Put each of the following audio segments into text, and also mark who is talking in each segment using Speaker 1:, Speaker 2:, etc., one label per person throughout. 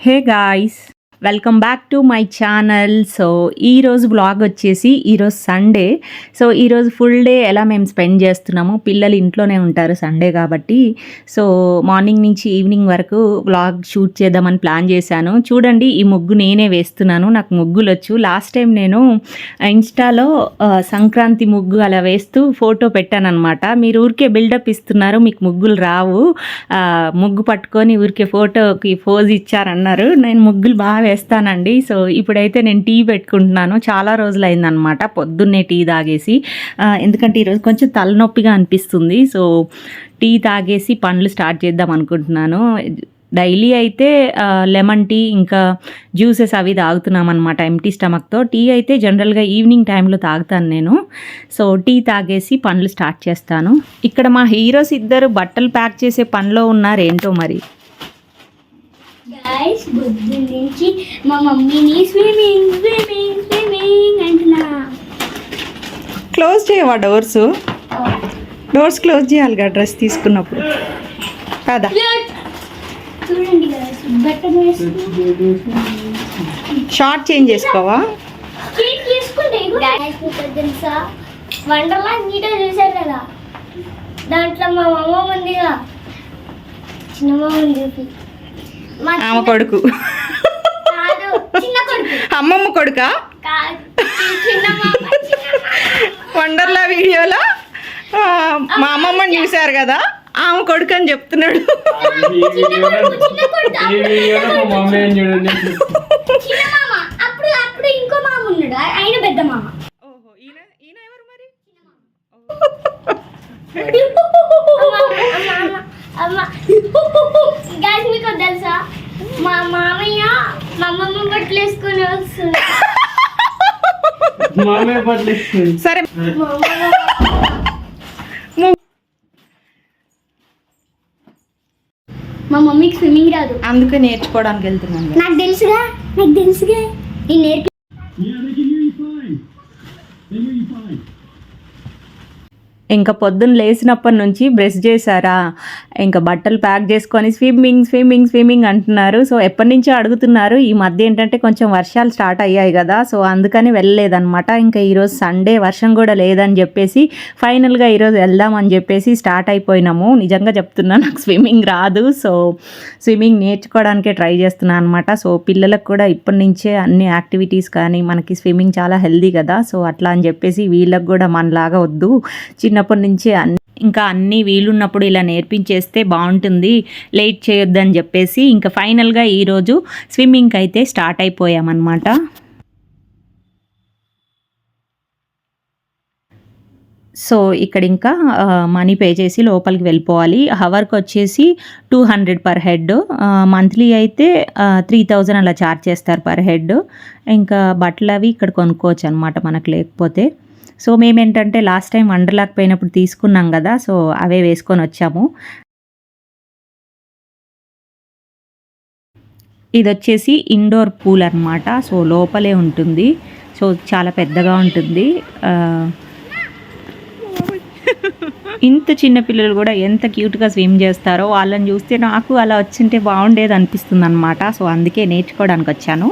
Speaker 1: Hey guys welcome back to my channel so ఈరోజు blog వచ్చేసి ఈరోజు సండే సో ఈరోజు ఫుల్ డే ఎలా మేము స్పెండ్ చేస్తున్నాము పిల్లలు ఇంట్లోనే ఉంటారు సండే కాబట్టి. సో మార్నింగ్ నుంచి ఈవినింగ్ వరకు బ్లాగ్ షూట్ చేద్దామని ప్లాన్ చేశాను. చూడండి ఈ ముగ్గు నేనే వేస్తున్నాను. నాకు ముగ్గులు వచ్చు. లాస్ట్ టైం నేను ఇన్స్టాలో సంక్రాంతి ముగ్గు అలా వేస్తూ ఫోటో పెట్టాను అనమాట మీరు ఊరికే బిల్డప్ ఇస్తున్నారు మీకు ముగ్గులు రావు. ముగ్గు పట్టుకొని ఊరికే ఫోటోకి పోజ్ ఇచ్చారన్నారు. నేను ముగ్గులు బాగా వేస్తానండి. సో ఇప్పుడైతే నేను టీ పెట్టుకుంటున్నాను. చాలా రోజులు అయిందనమాట పొద్దున్నే టీ తాగేసి. ఎందుకంటే ఈరోజు కొంచెం తలనొప్పిగా అనిపిస్తుంది. సో టీ తాగేసి పనులు స్టార్ట్ చేద్దాం అనుకుంటున్నాను. డైలీ అయితే లెమన్ టీ ఇంకా జ్యూసెస్ అవి తాగుతున్నాం అనమాట ఎంటీ స్టమక్తో. టీ అయితే జనరల్గా ఈవినింగ్ టైంలో తాగుతాను నేను. సో టీ తాగేసి పనులు స్టార్ట్ చేస్తాను. ఇక్కడ మా హీరోస్ ఇద్దరు బట్టలు ప్యాక్ చేసే పనిలో ఉన్నారు ఏంటో మరి?
Speaker 2: గైస్ పొద్దున్న నుంచి మా మమ్మీని స్విమ్మింగ్ స్విమ్మింగ్ స్విమ్మింగ్ అంటున్నా
Speaker 1: క్లోజ్ చేయవా డోర్స్ డోర్స్ క్లోజ్ చేయాలిగా డ్రెస్ తీసుకున్నప్పుడు. కదా
Speaker 2: చూడండి
Speaker 1: షార్ట్ చేంజ్ చేసుకోవా?
Speaker 2: తెలుసా? వండర్లా నీట్గా చూశారు కదా. దాంట్లో మా మమ్మ ఉందిగా చిన్న మమ్మ ఉంది
Speaker 1: ఆమె కొడుకు.
Speaker 2: కాదు చిన్న కొడుకు.
Speaker 1: అమ్మమ్మ కొడుక?
Speaker 2: కాదు చిన్న మామ
Speaker 1: వండర్లా వీడియోలో మా అమ్మమ్మని చూశారు కదా ఆమె కొడుకు అని చెప్తున్నాడు.
Speaker 2: చిన్న
Speaker 3: ఈ
Speaker 2: గాయస్ మీకు తెలుసా? మా మామయ్య మా అమ్మమ్మ బట్టలు వేసుకొని వస్తుంది.
Speaker 1: సరే.
Speaker 2: మా మమ్మీకి స్విమ్మింగ్ రాదు.
Speaker 1: అందుకే నేర్చుకోవడానికి వెళ్తున్నాను.
Speaker 2: నాకు తెలుసుగా నాకు తెలుసుగా. నేను నేర్పి
Speaker 1: ఇంకా పొద్దున్న లేచినప్పటి నుంచి బ్రష్ చేశారా? ఇంకా బట్టలు ప్యాక్ చేసుకొని స్విమ్మింగ్ స్విమ్మింగ్ స్విమ్మింగ్ అంటున్నారు. సో ఎప్పటి నుంచో అడుగుతున్నారు. ఈ మధ్య ఏంటంటే కొంచెం వర్షాలు స్టార్ట్ అయ్యాయి కదా. సో అందుకని వెళ్ళలేదన్నమాట. ఇంకా ఈరోజు సండే వర్షం కూడా లేదని చెప్పేసి ఫైనల్గా ఈరోజు వెళ్దామని చెప్పేసి స్టార్ట్ అయిపోయినాము. నిజంగా చెప్తున్నా నాకు స్విమ్మింగ్ రాదు. సో స్విమ్మింగ్ నేర్చుకోవడానికే ట్రై చేస్తున్నాను అనమాట సో పిల్లలకు కూడా ఇప్పటి నుంచే అన్ని యాక్టివిటీస్ కానీ మనకి స్విమ్మింగ్ చాలా హెల్దీ కదా. సో అట్లా అని చెప్పేసి వీళ్ళకి కూడా మనలాగా వద్దు. చిన్న చిన్నప్పటి నుంచి అన్ని ఇంకా అన్నీ వీలున్నప్పుడు ఇలా నేర్పించేస్తే బాగుంటుంది. లేట్ చేయొద్దని చెప్పేసి ఇంకా ఫైనల్గా ఈరోజు స్విమ్మింగ్కి అయితే స్టార్ట్ అయిపోయామన్నమాట. సో ఇక్కడ ఇంకా మనీ పే చేసి లోపలికి వెళ్ళిపోవాలి. హవర్కి వచ్చేసి two hundred per head. Monthly అయితే త్రీ థౌజండ్ అలా ఛార్జ్ చేస్తారు పర్ హెడ్. ఇంకా బట్టలు అవి ఇక్కడ కొనుక్కోవచ్చు అనమాట మనకు లేకపోతే. సో మేమేంటంటే లాస్ట్ టైం వండర్లాక్ పోయినప్పుడు తీసుకున్నాం కదా సో అవే వేసుకొని వచ్చాము. ఇది వచ్చేసి ఇండోర్ పూల్ అనమాట సో లోపలే ఉంటుంది. సో చాలా పెద్దగా ఉంటుంది. ఇంత చిన్న పిల్లలు కూడా ఎంత క్యూట్గా స్విమ్ చేస్తారో వాళ్ళని చూస్తే నాకు అలా వచ్చింటే బాగుండేది అనిపిస్తుంది అనమాట సో అందుకే నేర్చుకోవడానికి వచ్చాను.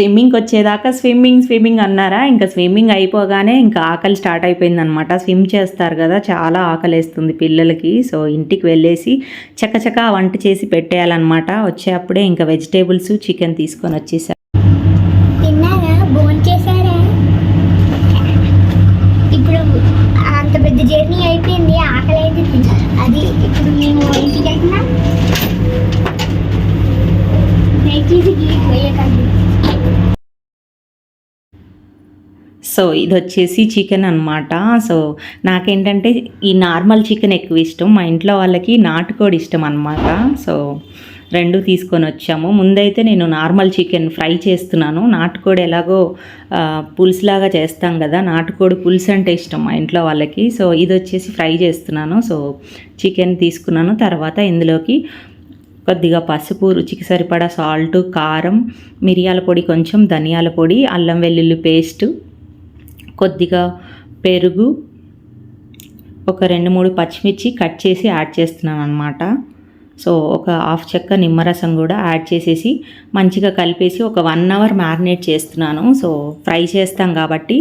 Speaker 1: స్విమ్మింగ్కి వచ్చేదాకా స్విమ్మింగ్ స్విమ్మింగ్ అన్నారా? ఇంకా స్విమ్మింగ్ అయిపోగానే ఇంకా ఆకలి స్టార్ట్ అయిపోయింది అనమాట స్విమ్ చేస్తారు కదా చాలా ఆకలేస్తుంది పిల్లలకి. సో ఇంటికి వెళ్ళేసి చకచక వంట చేసి పెట్టేయాలన్నమాట. వచ్చేప్పుడే ఇంకా వెజిటేబుల్స్ చికెన్ తీసుకొని వచ్చేసారు సో ఇది వచ్చేసి చికెన్ అనమాట సో నాకేంటంటే ఈ నార్మల్ చికెన్ ఎక్కువ ఇష్టం. మా ఇంట్లో వాళ్ళకి నాటుకోడి ఇష్టం అనమాట సో రెండు తీసుకొని వచ్చాము. ముందైతే నేను నార్మల్ చికెన్ ఫ్రై చేస్తున్నాను. నాటుకోడి ఎలాగో పులుసులాగా చేస్తాం కదా నాటుకోడి పులుసు అంటే ఇష్టం మా ఇంట్లో వాళ్ళకి. సో ఇది వచ్చేసి ఫ్రై చేస్తున్నాను. సో చికెన్ తీసుకున్నాను. తర్వాత ఇందులోకి కొద్దిగా పసుపు రుచికి సరిపడా సాల్ట్ కారం మిరియాల పొడి కొంచెం ధనియాల పొడి అల్లం వెల్లుల్లి పేస్ట్ కొద్దిగా పెరుగు ఒక రెండు మూడు పచ్చిమిర్చి కట్ చేసి యాడ్ చేస్తున్నాను అనమాట సో ఒక హాఫ్ చెక్క నిమ్మరసం కూడా యాడ్ చేసేసి మంచిగా కలిపేసి ఒక వన్ అవర్ మ్యారినేట్ చేస్తున్నాను. సో ఫ్రై చేస్తాం కాబట్టి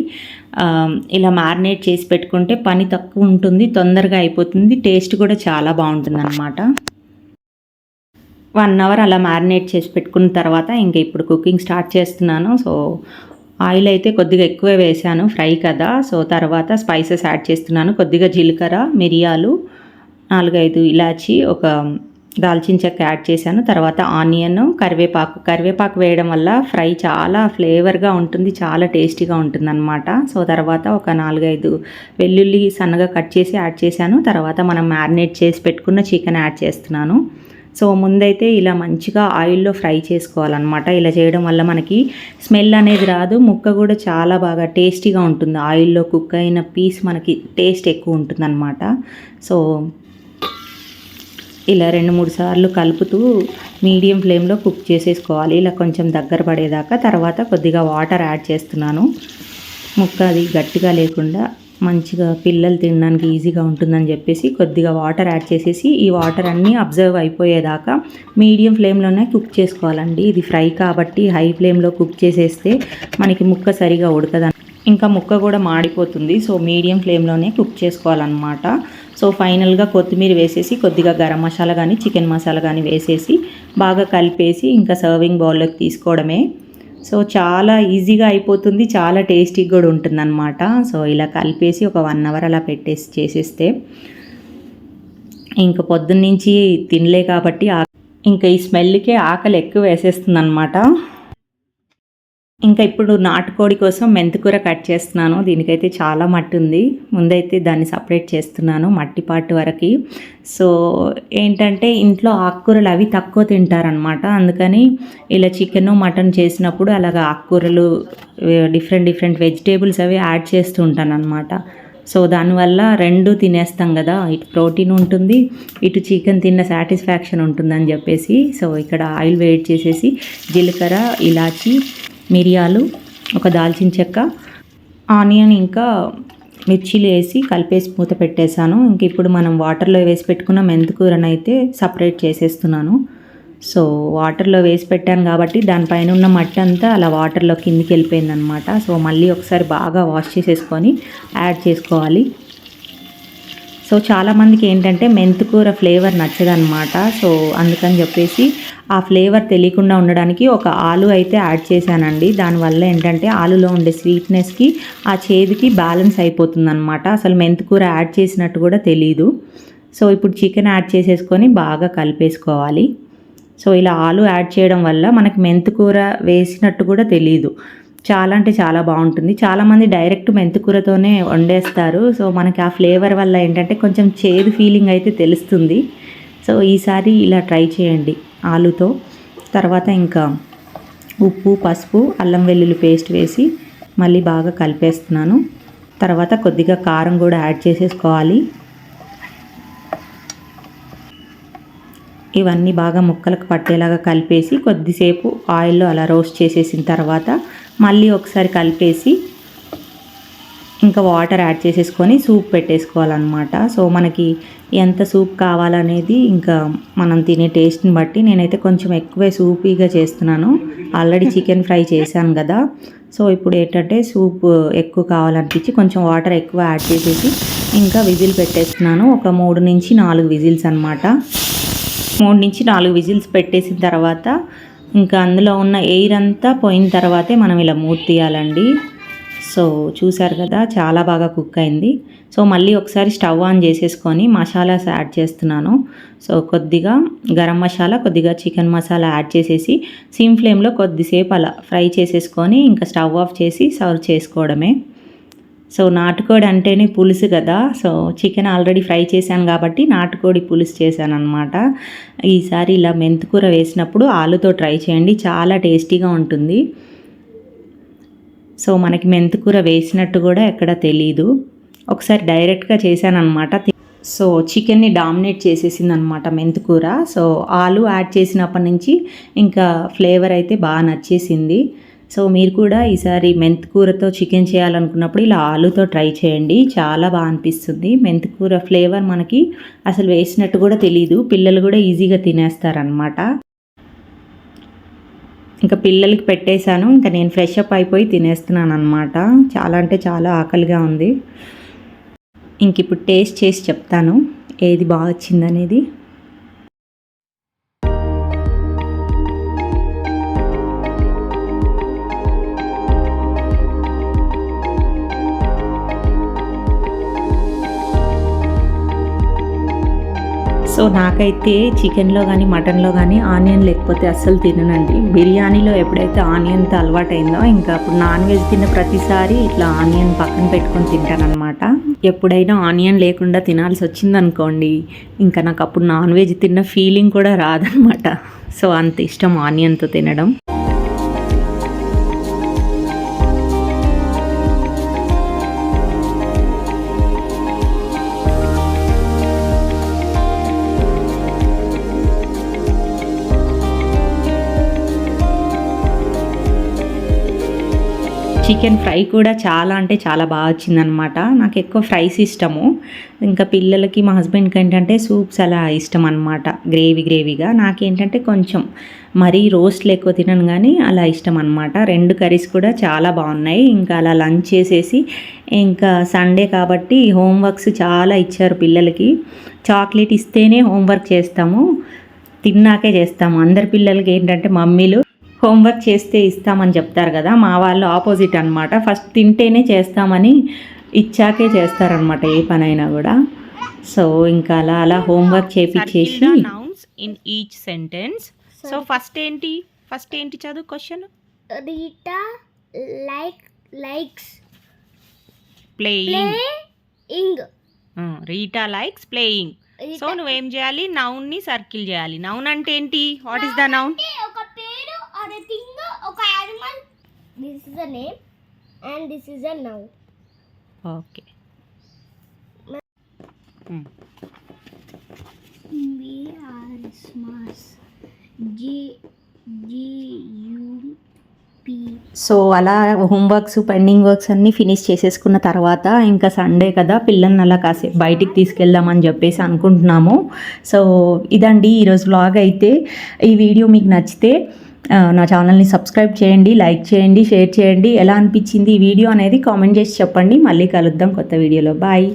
Speaker 1: ఇలా మ్యారినేట్ చేసి పెట్టుకుంటే పని తక్కువ ఉంటుంది తొందరగా అయిపోతుంది టేస్ట్ కూడా చాలా బాగుంటుంది అనమాట వన్ అవర్ అలా మ్యారినేట్ చేసి పెట్టుకున్న తర్వాత ఇంకా ఇప్పుడు కుకింగ్ స్టార్ట్ చేస్తున్నాను. సో ఆయిల్ అయితే కొద్దిగా ఎక్కువే వేసాను ఫ్రై కదా. సో తర్వాత స్పైసెస్ యాడ్ చేస్తున్నాను. కొద్దిగా జీలకర్ర మిరియాలు నాలుగైదు ఇలాచి ఒక దాల్చిన చెక్క యాడ్ చేశాను. తర్వాత ఆనియన్ కరివేపాకు. కరివేపాకు వేయడం వల్ల ఫ్రై చాలా ఫ్లేవర్గా ఉంటుంది చాలా టేస్టీగా ఉంటుంది అనమాట సో తర్వాత ఒక నాలుగైదు వెల్లుల్లి సన్నగా కట్ చేసి యాడ్ చేశాను. తర్వాత మనం మ్యారినేట్ చేసి పెట్టుకున్న చికెన్ యాడ్ చేస్తున్నాను. సో ముందైతే ఇలా మంచిగా ఆయిల్లో ఫ్రై చేసుకోవాలన్నమాట. ఇలా చేయడం వల్ల మనకి స్మెల్ అనేది రాదు ముక్క కూడా చాలా బాగా టేస్టీగా ఉంటుంది. ఆయిల్లో కుక్ అయిన పీస్ మనకి టేస్ట్ ఎక్కువ ఉంటుందన్నమాట. సో ఇలా రెండు మూడు సార్లు కలుపుతూ మీడియం ఫ్లేమ్లో కుక్ చేసేసుకోవాలి. ఇలా కొంచెం దగ్గర పడేదాకా తర్వాత కొద్దిగా వాటర్ యాడ్ చేస్తున్నాను. ముక్క అది గట్టిగా లేకుండా మంచిగా పిల్లలు తినడానికి ఈజీగా ఉంటుందని చెప్పేసి కొద్దిగా వాటర్ యాడ్ చేసేసి ఈ వాటర్ అన్నీ అబ్జర్వ్ అయిపోయేదాకా మీడియం ఫ్లేమ్లోనే కుక్ చేసుకోవాలండి. ఇది ఫ్రై కాబట్టి హై ఫ్లేమ్లో కుక్ చేసేస్తే మనకి ముక్క సరిగా ఉడకదని. ఇంకా ముక్క కూడా మాడిపోతుంది. సో మీడియం ఫ్లేమ్లోనే కుక్ చేసుకోవాలన్నమాట. సో ఫైనల్గా కొత్తిమీర వేసేసి కొద్దిగా గరం మసాలా కానీ చికెన్ మసాలా కానీ వేసేసి బాగా కలిపేసి ఇంకా సర్వింగ్ బౌల్లోకి తీసుకోవడమే. సో చాలా ఈజీగా అయిపోతుంది చాలా టేస్టీగా కూడా ఉంటుందన్నమాట. సో ఇలా కలిపేసి ఒక వన్ అవర్ అలా పెట్టేసి చేసేస్తే ఇంకా పొద్దున్నుంచి తినలే కాబట్టి ఇంకా ఈ స్మెల్కే ఆకలి ఎక్కువ వేసేస్తుంది అనమాట ఇంకా ఇప్పుడు నాటుకోడి కోసం మెంతికూర కట్ చేస్తున్నాను. దీనికైతే చాలా మట్టి ఉంది. ముందైతే దాన్ని సపరేట్ చేస్తున్నాను మట్టి పాటు వరకు. సో ఏంటంటే ఇంట్లో ఆకుకూరలు అవి తక్కువ తింటారనమాట అందుకని ఇలా చికెన్ మటన్ చేసినప్పుడు అలాగ ఆకుకూరలు డిఫరెంట్ డిఫరెంట్ వెజిటేబుల్స్ అవి యాడ్ చేస్తూ ఉంటాను అనమాట సో దానివల్ల రెండు తినేస్తాం కదా. ఇటు ప్రోటీన్ ఉంటుంది ఇటు చికెన్ తిన్న సాటిస్ఫాక్షన్ ఉంటుందని చెప్పేసి. సో ఇక్కడ ఆయిల్ వేడి చేసేసి జీలకర్ర ఇలాచి మిరియాలు ఒక దాల్చిన చెక్క ఆనియన్ ఇంకా మిర్చీలు వేసి కలిపేసి మూత పెట్టేశాను. ఇంక ఇప్పుడు మనం వాటర్లో వేసి పెట్టుకున్న మెంతుకూరను అయితే సపరేట్ చేసేస్తున్నాను. సో వాటర్లో వేసి పెట్టాను కాబట్టి దానిపైన ఉన్న మట్టి అంతా అలా వాటర్లో కిందికి వెళ్ళిపోయిందనమాట సో మళ్ళీ ఒకసారి బాగా వాష్ చేసేసుకొని యాడ్ చేసుకోవాలి. సో చాలామందికి ఏంటంటే మెంతికూర ఫ్లేవర్ నచ్చదనమాట సో అందుకని చెప్పేసి ఆ ఫ్లేవర్ తెలియకుండా ఉండడానికి ఒక ఆలు అయితే యాడ్ చేశానండి. దానివల్ల ఏంటంటే ఆలులో ఉండే స్వీట్నెస్కి ఆ చేదుకి బ్యాలెన్స్ అయిపోతుంది అనమాట అసలు మెంతికూర యాడ్ చేసినట్టు కూడా తెలియదు సో ఇప్పుడు చికెన్ యాడ్ చేసేసుకొని బాగా కలిపేసుకోవాలి. సో ఇలా ఆలు యాడ్ చేయడం వల్ల మనకి మెంతికూర వేసినట్టు కూడా తెలియదు చాలా అంటే చాలా బాగుంటుంది. చాలామంది డైరెక్ట్ మెంతికూరతోనే వండేస్తారు. సో మనకి ఆ ఫ్లేవర్ వల్ల ఏంటంటే కొంచెం చేదు ఫీలింగ్ అయితే తెలుస్తుంది. సో ఈసారి ఇలా ట్రై చేయండి ఆలుతో. తర్వాత ఇంకా ఉప్పు పసుపు అల్లం వెల్లుల్లి పేస్ట్ వేసి మళ్ళీ బాగా కలిపేస్తున్నాను. తర్వాత కొద్దిగా కారం కూడా యాడ్ చేసేసుకోవాలి. ఇవన్నీ బాగా ముక్కలకు పట్టేలాగా కలిపేసి కొద్దిసేపు ఆయిల్లో అలా రోస్ట్ చేసేసిన తర్వాత మళ్ళీ ఒకసారి కలిపేసి ఇంకా వాటర్ యాడ్ చేసేసుకొని సూప్ పెట్టేసుకోవాలన్నమాట. సో మనకి ఎంత సూప్ కావాలనేది ఇంకా మనం తినే టేస్ట్ని బట్టి నేనైతే కొంచెం ఎక్కువే సూపీగా చేస్తున్నాను. ఆల్రెడీ చికెన్ ఫ్రై చేశాను కదా. సో ఇప్పుడు ఏంటంటే సూప్ ఎక్కువ కావాలనిపించి కొంచెం వాటర్ ఎక్కువ యాడ్ చేసేసి ఇంకా విజిల్ పెట్టేస్తున్నాను. ఒక మూడు నుంచి నాలుగు విజిల్స్ అనమాట మూడు నుంచి నాలుగు విజిల్స్ పెట్టేసిన తర్వాత ఇంకా అందులో ఉన్న ఎయిర్ అంతా పోయిన తర్వాతే మనం ఇలా మూత తీయాలండి. సో చూసారు కదా చాలా బాగా కుక్ అయింది. సో మళ్ళీ ఒకసారి స్టవ్ ఆన్ చేసేసుకొని మసాలాస్ యాడ్ చేస్తున్నాను. సో కొద్దిగా గరం మసాలా కొద్దిగా చికెన్ మసాలా యాడ్ చేసేసి సిమ్ ఫ్లేమ్లో కొద్దిసేపు అలా ఫ్రై చేసేసుకొని ఇంకా స్టవ్ ఆఫ్ చేసి సర్వ్ చేసుకోవడమే. సో నాటుకోడి అంటేనే పులుసు కదా. సో చికెన్ ఆల్రెడీ ఫ్రై చేశాను కాబట్టి నాటుకోడి పులుసు చేశాను అనమాట ఈసారి ఇలా మెంతికూర వేసినప్పుడు ఆలుతో ట్రై చేయండి. చాలా టేస్టీగా ఉంటుంది. సో మనకి మెంతికూర వేసినట్టు కూడా ఎక్కడ తెలీదు. ఒకసారి డైరెక్ట్గా చేశానమాట సో చికెన్ని డామినేట్ చేసేసింది అనమాట మెంతికూర. సో ఆలు యాడ్ చేసినప్పటి నుంచి ఇంకా ఫ్లేవర్ అయితే బాగా నచ్చేసింది. సో మీరు కూడా ఈసారి మెంతికూరతో చికెన్ చేయాలనుకున్నప్పుడు ఇలా ఆలుతో ట్రై చేయండి. చాలా బాగా అనిపిస్తుంది. మెంతికూర ఫ్లేవర్ మనకి అసలు వేసినట్టు కూడా తెలియదు పిల్లలు కూడా ఈజీగా తినేస్తారనమాట ఇంకా పిల్లలకి పెట్టేశాను. ఇంకా నేను ఫ్రెష్ అప్ అయిపోయి తినేస్తున్నాను అనమాట చాలా అంటే చాలా ఆకలిగా ఉంది. ఇంక ఇప్పుడు టేస్ట్ చేసి చెప్తాను. ఏది బాగా వచ్చిందనేది. సో నాకైతే చికెన్లో కానీ మటన్లో కానీ ఆనియన్ లేకపోతే అస్సలు తిననండి. బిర్యానీలో ఎప్పుడైతే ఆనియన్తో అలవాటైందో ఇంకా అప్పుడు నాన్ వెజ్ తిన్న ప్రతిసారి ఇట్లా ఆనియన్ పక్కన పెట్టుకొని తింటానమాట ఎప్పుడైనా ఆనియన్ లేకుండా తినాల్సి వచ్చిందనుకోండి ఇంకా నాకు అప్పుడు నాన్ వెజ్ తిన్న ఫీలింగ్ కూడా రాదనమాట సో అంత ఇష్టం ఆనియన్తో తినడం. చికెన్ ఫ్రై కూడా చాలా అంటే చాలా బాగా వచ్చిందనమాట నాకు ఎక్కువ ఫ్రైస్ ఇష్టము. ఇంకా పిల్లలకి మా హస్బెండ్కి ఏంటంటే సూప్స్ అలా ఇష్టం అనమాట గ్రేవీ గ్రేవీగా. నాకేంటంటే కొంచెం మరీ రోస్ట్లు ఎక్కువ తినను కానీ అలా ఇష్టం అనమాట రెండు కర్రీస్ కూడా చాలా బాగున్నాయి. ఇంకా అలా లంచ్ చేసేసి ఇంకా సండే కాబట్టి హోంవర్క్స్ చాలా ఇచ్చారు పిల్లలకి. చాక్లెట్ ఇస్తేనే హోంవర్క్ చేస్తాము. తిన్నాకే చేస్తాము. అందరి పిల్లలకి ఏంటంటే మమ్మీలు హోంవర్క్ చేస్తే ఇస్తామని చెప్తారు కదా మా వాళ్ళు ఆపోజిట్ అనమాట ఫస్ట్ తింటేనే చేస్తామని ఇచ్చాకే చేస్తారనమాట ఏ పనైనా కూడా. సో ఇంకా అలా అలా homework చేపించేసి
Speaker 4: nouns in each sentence so first ఏంటి? ఫస్ట్ ఏంటి చదువు question
Speaker 2: Rita like likes
Speaker 4: playing
Speaker 2: play ing
Speaker 4: Rita likes playing so నువ్వేం చేయాలి? నౌన్ని సర్కిల్ చేయాలి. నౌన్ అంటే ఏంటి? వాట్ ఇస్ ద నౌన్
Speaker 2: ఒక పేరు ఆర్ ఎ థింగ్ ఒక animal this is a name and this is a now
Speaker 4: okay
Speaker 2: we are smart G G U
Speaker 1: so అలా homeworks pending works అన్నీ ఫినిష్ చేసేసుకున్న తర్వాత ఇంకా సండే కదా పిల్లల్ని అలా కాసేపు బయటికి తీసుకెళ్దామని చెప్పేసి అనుకుంటున్నాము. సో ఇదండి ఈరోజు వ్లాగ్ అయితే. ఈ వీడియో మీకు నచ్చితే నా ఛానల్ని సబ్స్క్రైబ్ చేయండి లైక్ చేయండి షేర్ చేయండి. ఎలా అనిపించింది ఈ వీడియో అనేది కామెంట్ చేసి చెప్పండి. మళ్ళీ కలుద్దాం కొత్త వీడియోలో. బాయ్.